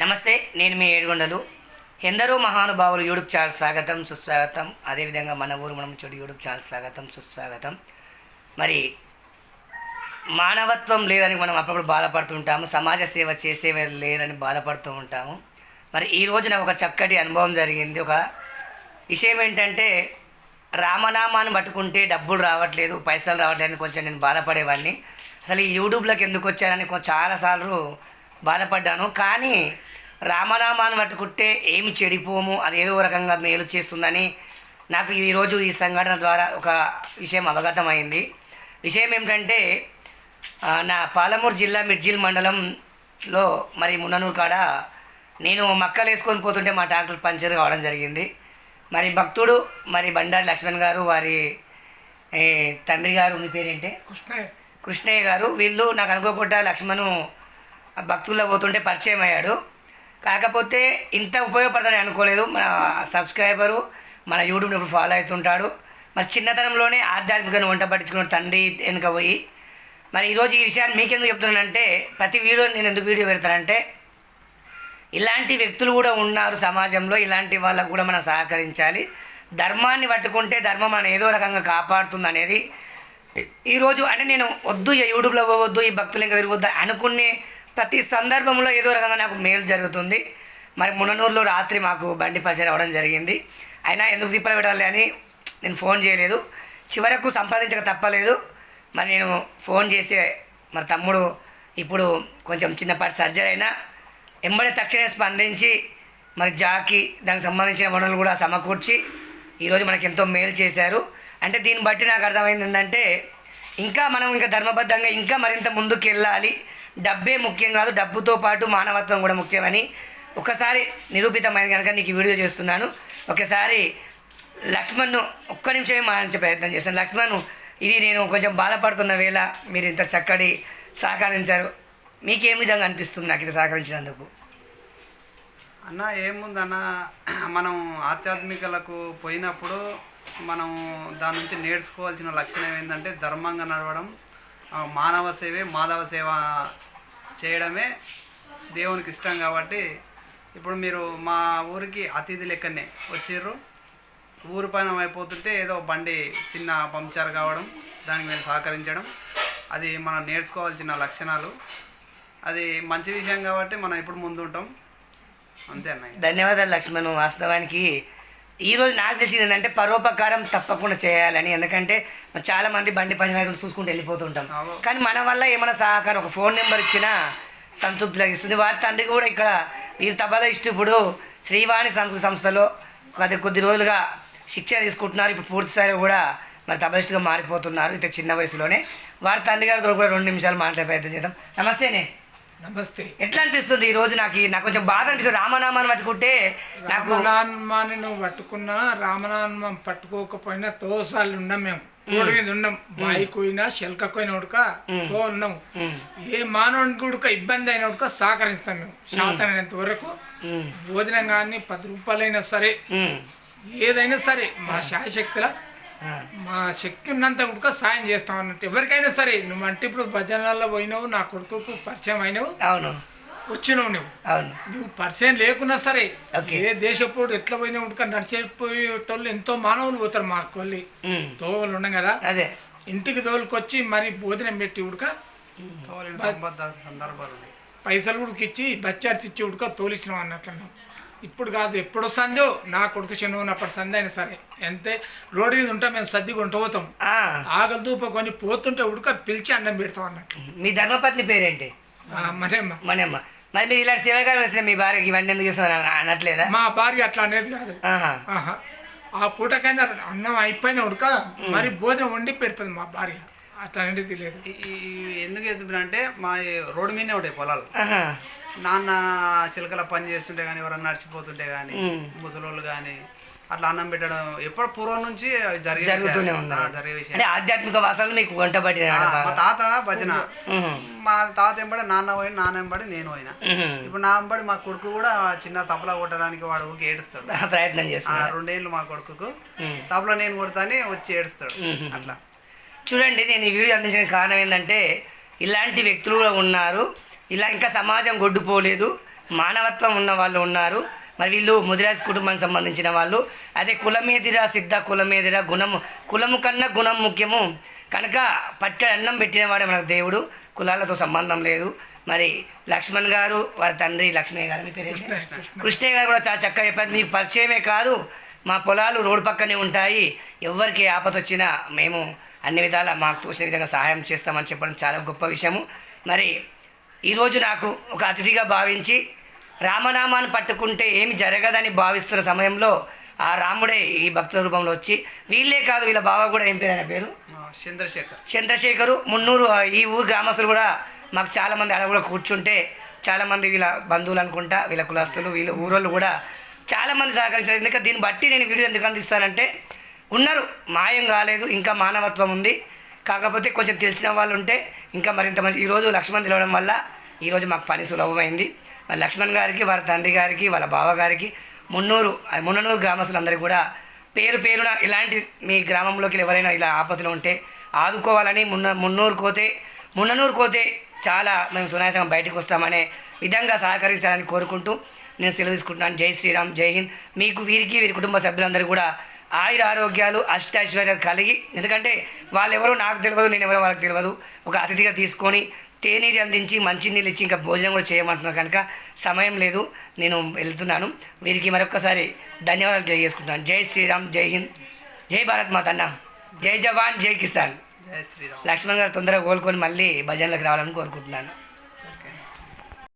నమస్తే నేను మీ ఏడుగొండలు. ఎందరో మహానుభావులు యూట్యూబ్ ఛానల్ స్వాగతం సుస్వాగతం. అదేవిధంగా మన ఊరు మనం చెడు యూట్యూబ్ ఛానల్ స్వాగతం సుస్వాగతం. మరి మానవత్వం లేదని మనం అప్పుడప్పుడు బాధపడుతుంటాము సమాజ సేవ చేసేవారు లేరని బాధపడుతూ ఉంటాము. మరి ఈ రోజున ఒక చక్కటి అనుభవం జరిగింది. ఒక విషయం ఏంటంటే రామనామాన్ని పట్టుకుంటే డబ్బులు రావట్లేదు పైసలు రావట్లేదని కొంచెం నేను బాధపడేవాడిని. అసలు ఈ యూట్యూబ్లోకి ఎందుకు వచ్చానని కొంచెం చాలాసార్లు బాధపడ్డాను. కానీ రామనామాన్ని పట్టుకుంటే ఏమి చెడిపోము అది ఏదో రకంగా మేలు చేస్తుందని నాకు ఈరోజు ఈ సంఘటన ద్వారా ఒక విషయం అవగతమైంది. విషయం ఏమిటంటే నా పాలమూరు జిల్లా మిడ్జిల్ మండలంలో మరి మున్ననూరు కాడ నేను మక్కలు వేసుకొని పోతుంటే మా ట్రాక్టర్ పంచర్ కావడం జరిగింది. మరి భక్తుడు మరి బండారి లక్ష్మణ్ గారు వారి తండ్రి గారు మీ పేరేంటి? కృష్ణయ్య. కృష్ణయ్య గారు వీళ్ళు నాకు అనుకోకుండా లక్ష్మణు భక్తుల్లో పోతుంటే పరిచయం అయ్యాడు. కాకపోతే ఇంత ఉపయోగపడతాడని అనుకోలేదు. మన సబ్స్క్రైబరు మన యూట్యూబ్ ఇప్పుడు ఫాలో అవుతుంటాడు. మరి చిన్నతనంలోనే ఆధ్యాత్మికంగా వంట పట్టించుకున్న తండ్రి వెనుక పోయి. మరి ఈరోజు ఈ విషయాన్ని మీకెందుకు చెప్తున్నానంటే ప్రతి వీడియో నేను ఎందుకు వీడియో పెడతానంటే ఇలాంటి వ్యక్తులు కూడా ఉన్నారు సమాజంలో. ఇలాంటి వాళ్ళకు కూడా మనం సహకరించాలి. ధర్మాన్ని పట్టుకుంటే ధర్మం మనం ఏదో రకంగా కాపాడుతుంది అనేది ఈరోజు అంటే నేను వద్దు ఈ యూట్యూబ్లో పోవద్దు ఈ భక్తులు ఇంకా తిరగొద్దు అనుకునే ప్రతి సందర్భంలో ఏదో రకంగా నాకు మేలు జరుగుతుంది. మరి ముననూరులో రాత్రి మాకు బండి పచ్చడి అవ్వడం జరిగింది. అయినా ఎందుకు తిప్పలు పెట్టాలి అని నేను ఫోన్ చేయలేదు. చివరకు సంపాదించక తప్పలేదు. మరి నేను ఫోన్ చేసి మరి తమ్ముడు ఇప్పుడు కొంచెం చిన్నపాటి సర్జరీ అయినా ఎంబడే తక్షణమే స్పందించి మరి జాకి దానికి సంబంధించిన వనరులు కూడా సమకూర్చి ఈరోజు మనకి ఎంతో మేలు చేశారు. అంటే దీన్ని బట్టి నాకు అర్థమైంది ఏంటంటే ఇంకా మనం ఇంకా ధర్మబద్ధంగా ఇంకా మరింత ముందుకు వెళ్ళాలి డబ్బే ముఖ్యం కాదు డబ్బుతో పాటు మానవత్వం కూడా ముఖ్యమని ఒకసారి నిరూపితమైంది కనుక నీకు వీడియో చేస్తున్నాను. ఒకసారి లక్ష్మణ్ను ఒక్క నిమిషమే మానించే ప్రయత్నం చేశాను. లక్ష్మణ్ ఇది నేను కొంచెం బాధపడుతున్న వేళ మీరు ఇంత చక్కటి సహకరించారు. మీకు ఏ విధంగా అనిపిస్తుంది నాకు ఇది సహకరించినందుకు? అన్న ఏముందన్న మనం ఆధ్యాత్మికలకు పోయినప్పుడు మనం దాని నుంచి నేర్చుకోవాల్సిన లక్షణం ఏంటంటే ధర్మంగా నడవడం మానవ సేవే మాధవ సేవ చేయడమే దేవునికి ఇష్టం కాబట్టి ఇప్పుడు మీరు మా ఊరికి అతిథి లెక్కనే వచ్చిర్రు. ఊరు పైన అయిపోతుంటే ఏదో బండి చిన్న పంక్చర్ కావడం దానికి మేము సహకరించడం. అది మనం నేర్చుకోవాల్సిన లక్షణాలు. అది మంచి విషయం కాబట్టి మనం ఇప్పుడు ముందుంటాం. అంతే అన్నయ్య. ధన్యవాదాలు లక్ష్మణ్ వాస్తవానికి ఈరోజు నాకు తెలిసింది ఏంటంటే పరోపకారం తప్పకుండా చేయాలని. ఎందుకంటే చాలా మంది బండి పంచనాయకులు చూసుకుంటూ వెళ్ళిపోతుంటాం. కానీ మన వల్ల ఏమైనా సహకారం ఒక ఫోన్ నెంబర్ ఇచ్చినా సంతృప్తి లభిస్తుంది వారి తండ్రి కూడా ఇక్కడ వీరు తబలా ఇష్ట ఇప్పుడు శ్రీవాణి సంస్కృతి సంస్థలో కొద్ది కొద్ది రోజులుగా శిక్షణ తీసుకుంటున్నారు. ఇప్పుడు పూర్తిసారి కూడా మరి తబలిస్ట్గా మారిపోతున్నారు. ఇంత చిన్న వయసులోనే. వారి తండ్రి గారితో కూడా రెండు నిమిషాలు మాట్లాడే ప్రయత్నం చేద్దాం. నమస్తేనే నమస్తే. ఎట్లా అనిపిస్తుంది ఈ రోజు నాకు నాకు కొంచెం బాధ అనిపిస్తుంది. రామనామాన్ని పట్టుకుంటే నాకు రామనామాన్ని నువ్వు పట్టుకున్నా రామనామం పట్టుకోకపోయినా తోసాలు ఉన్నాం మేము. రోడ్డు మీద ఉన్నాం బాయికి పోయినా శెల్కపోయినా ఉడక తో ఉన్నాం ఏ మానవునికి ఉడక ఇబ్బంది అయిన ఉడక సహకరిస్తాం మేము. శాతమైనంత వరకు భోజనం కానీ పది రూపాయలైనా సరే ఏదైనా సరే మా శాయశక్తుల మా శక్తి ఉన్నంత ఉడక సాయం చేస్తాం అన్నట్టు. ఎవరికైనా సరే నువ్వు అంటే ఇప్పుడు భజనల్లో పోయినావు నా కొడుకుకు పరిచయం అయినావు. అవును. వచ్చినావు నువ్వు. అవును. నువ్వు పరిచయం లేకున్నా సరే. ఏ దేశపోడు ఎట్లా పోయినా ఉడక నడిచేపోయేటోళ్ళు ఎంతో మానవులు పోతారు మా కొల్లి. తోవలు ఉన్నాం కదా. అదే. ఇంటికి తోలుకొచ్చి మరి భోజనం పెట్టి ఉడక. పైసలు ఉడికిచ్చి బచ్చాడిసి ఇచ్చి ఉడక తోలిచ్చినాం అన్నట్లు. ఇప్పుడు కాదు ఎప్పుడు వస్తుందో నా కొడుకు చెను ఉన్నప్పటి సంది అయినా సరే. అంతే రోడ్డు మీద ఉంటాం మేము సర్ది కొంట పోతాం. ఆ, ఆకలి దూప కొని పోతుంటే ఉడక పిలిచి అన్నం పెడతాం అన్నట్లు మీ ధర్మపత్ని పేరేంటి? ఆ, మరేమ్మా మనమ్మ మరి మీరు ఇలాంటి సేవకాలు వచ్చిన మీ భార్యకి ఇవన్నీ ఎందుకు చేస్తున్నారు అన- అనట్లేదా? మా భార్య అట్లా అనేది కాదు. ఆ పూటకైనా అన్నం అయిపోయిన ఉడక మరి భోజనం వండి పెడుతుంది మా భార్య. అట్లా అనేది లేదు. ఈ- ఈ ఈ ఎందుకు ఎత్తుకున్నా అంటే మా ఈ రోడ్డు మీదనే ఉంటాయి పొలాలు. నాన్న చిలకల పని చేస్తుంటే కానీ ఎవరన్నా నడిచిపోతుంటే కానీ. ముసలోళ్ళు కానీ అట్లా అన్నం పెట్టడం ఎప్పుడు పూర్వం నుంచి జరుగుతూనే జరిగే విషయం అంటే ఆధ్యాత్మిక వాసనలు మీకు వంట మా తాత భజన. మా తాత ఎంబడి నాన్న పోయి నాన్న ఎంబడి నేను పోయినా. ఇప్పుడు నా ఎంబడి మా కొడుకు కూడా చిన్న తబలా కొట్టడానికి వాడు ఊరికి ఏడుస్తాడు. ప్రయత్నం చేస్తున్నారు రెండేళ్ళు మా కొడుకుకు. తబలా నేను కొడతాని వచ్చి ఏడుస్తాడు. అట్లా. చూడండి నేను ఈ వీడియో అందించిన కారణం ఏంటంటే ఇలాంటి వ్యక్తులు కూడా ఉన్నారు. ఇలా ఇంకా సమాజం గొడ్డుపోలేదు. మానవత్వం ఉన్న వాళ్ళు ఉన్నారు. మరి వీళ్ళు ముదిరాజ్ కుటుంబానికి సంబంధించిన వాళ్ళు. అదే కులమేదిరా సిద్ధ కులమేదిరా గుణము కులము కన్నా గుణం ముఖ్యము. కనుక పట్ట అన్నం పెట్టినవాడే మనకు దేవుడు. కులాలతో సంబంధం లేదు. మరి లక్ష్మణ్ గారు వారి తండ్రి లక్ష్మయ్య గారు మీ పేరు? కృష్ణయ్య గారు కూడా చాలా చక్కగా చెప్పారు. మీకు పరిచయమే కాదు. మా పొలాలు రోడ్డు పక్కనే ఉంటాయి. ఎవరికి ఆపద వచ్చినా మేము అన్ని విధాలా మాకు తోచిన విధంగా సహాయం చేస్తామని చెప్పడం చాలా గొప్ప విషయము. మరి ఈరోజు నాకు ఒక అతిథిగా భావించి రామనామాన్ని పట్టుకుంటే ఏమి జరగదని భావిస్తున్న సమయంలో ఆ రాముడే ఈ భక్తుల రూపంలో వచ్చి వీళ్ళే కాదు వీళ్ళ బావ కూడా ఏం పేరు ఆయన పేరు? చంద్రశేఖర్. చంద్రశేఖరు మున్నూరు ఈ ఊరు గ్రామస్తులు కూడా మాకు చాలామంది అలా కూడా కూర్చుంటే చాలామంది వీళ్ళ బంధువులు అనుకుంటా వీళ్ళ కులస్తులు వీళ్ళ ఊరోళ్ళు కూడా చాలామంది సహకరించారు. ఎందుకంటే దీన్ని బట్టి నేను వీడియో ఎందుకు అందిస్తానంటే ఉన్నారు మాయం కాలేదు ఇంకా మానవత్వం ఉంది. కాకపోతే కొంచెం తెలిసిన వాళ్ళు ఉంటే ఇంకా మరింత మంచి ఈరోజు లక్ష్మణ్ తెలవడం వల్ల ఈరోజు మాకు పని సులభమైంది. మరి లక్ష్మణ్ గారికి వారి తండ్రి గారికి వాళ్ళ బావగారికి మున్నూరు మున్ననూరు గ్రామస్తులందరికీ కూడా పేరు పేరున ఇలాంటి మీ గ్రామంలోకి ఎవరైనా ఇలా ఆపదలు ఉంటే ఆదుకోవాలని మున్న మున్నూరు కోతే మున్ననూరు కోతే చాలా మేము సునాయాసంగా బయటకు వస్తామనే విధంగా సహకరించాలని కోరుకుంటూ నేను సెలవు తీసుకుంటున్నాను. జై శ్రీరామ్ జై హింద్. మీకు వీరికి వీరి కుటుంబ సభ్యులందరూ కూడా ఆయుర ఆరోగ్యాలు అష్టైశ్వర్యాలు కలిగి ఎందుకంటే వాళ్ళు ఎవరో నాకు తెలియదు నేను ఎవరో వాళ్ళకి తెలియదు ఒక అతిథిగా తీసుకొని తేనీరు అందించి మంచినీళ్ళు ఇచ్చి ఇంకా భోజనం కూడా చేయమంటున్నారు. కనుక సమయం లేదు నేను వెళ్తున్నాను. వీరికి మరొకసారి ధన్యవాదాలు తెలియజేసుకుంటున్నాను. జై శ్రీరామ్ జై హింద్. జై భారత్ మాతన్న జై జవాన్ జై కిసాన్. జై శ్రీరామ్. లక్ష్మణ్ గారు తొందరగా కోలుకొని మళ్ళీ భజనలకు రావాలని కోరుకుంటున్నాను.